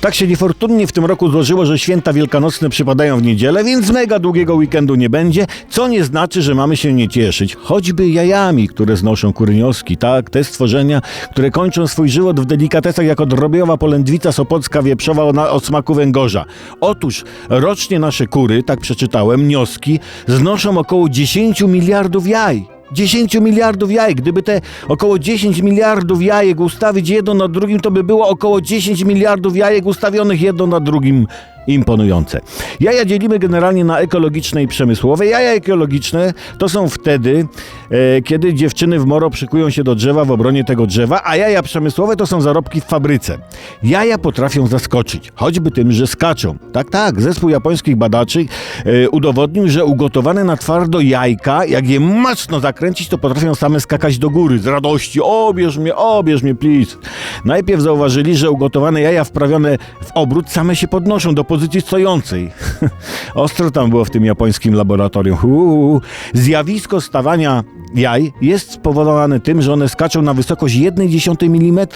Tak się niefortunnie w tym roku złożyło, że święta wielkanocne przypadają w niedzielę, więc mega długiego weekendu nie będzie, co nie znaczy, że mamy się nie cieszyć. Choćby jajami, które znoszą kurnioski, tak? Te stworzenia, które kończą swój żywot w delikatesach jako drobiowa polędwica sopocka wieprzowa o, smaku węgorza. Otóż rocznie nasze kury, tak przeczytałem, nioski, znoszą około 10 miliardów jaj. 10 miliardów jajek. Gdyby te około 10 miliardów jajek ustawić jedno na drugim, to by było około 10 miliardów jajek ustawionych jedno na drugim. Imponujące. Jaja dzielimy generalnie na ekologiczne i przemysłowe. Jaja ekologiczne to są wtedy, e, kiedy dziewczyny w moro przykują się do drzewa w obronie tego drzewa, a jaja przemysłowe to są zarobki w fabryce. Jaja potrafią zaskoczyć, choćby tym, że skaczą. Tak, tak, zespół japońskich badaczy e, udowodnił, że ugotowane na twardo jajka, jak je mocno zakręcić, to potrafią same skakać do góry z radości. Obierz mnie, obierz mnie, please. Najpierw zauważyli, że ugotowane jaja wprawione w obrót same się podnoszą do pozycji stojącej. Ostro tam było w tym japońskim laboratorium. Uuu. Zjawisko stawania jaj jest spowodowane tym, że one skaczą na wysokość 1,1 mm.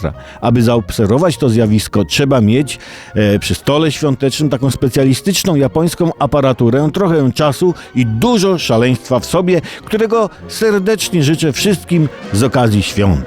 Aby zaobserwować to zjawisko, trzeba mieć e, przy stole świątecznym taką specjalistyczną japońską aparaturę, trochę czasu i dużo szaleństwa w sobie, którego serdecznie życzę wszystkim z okazji świąt.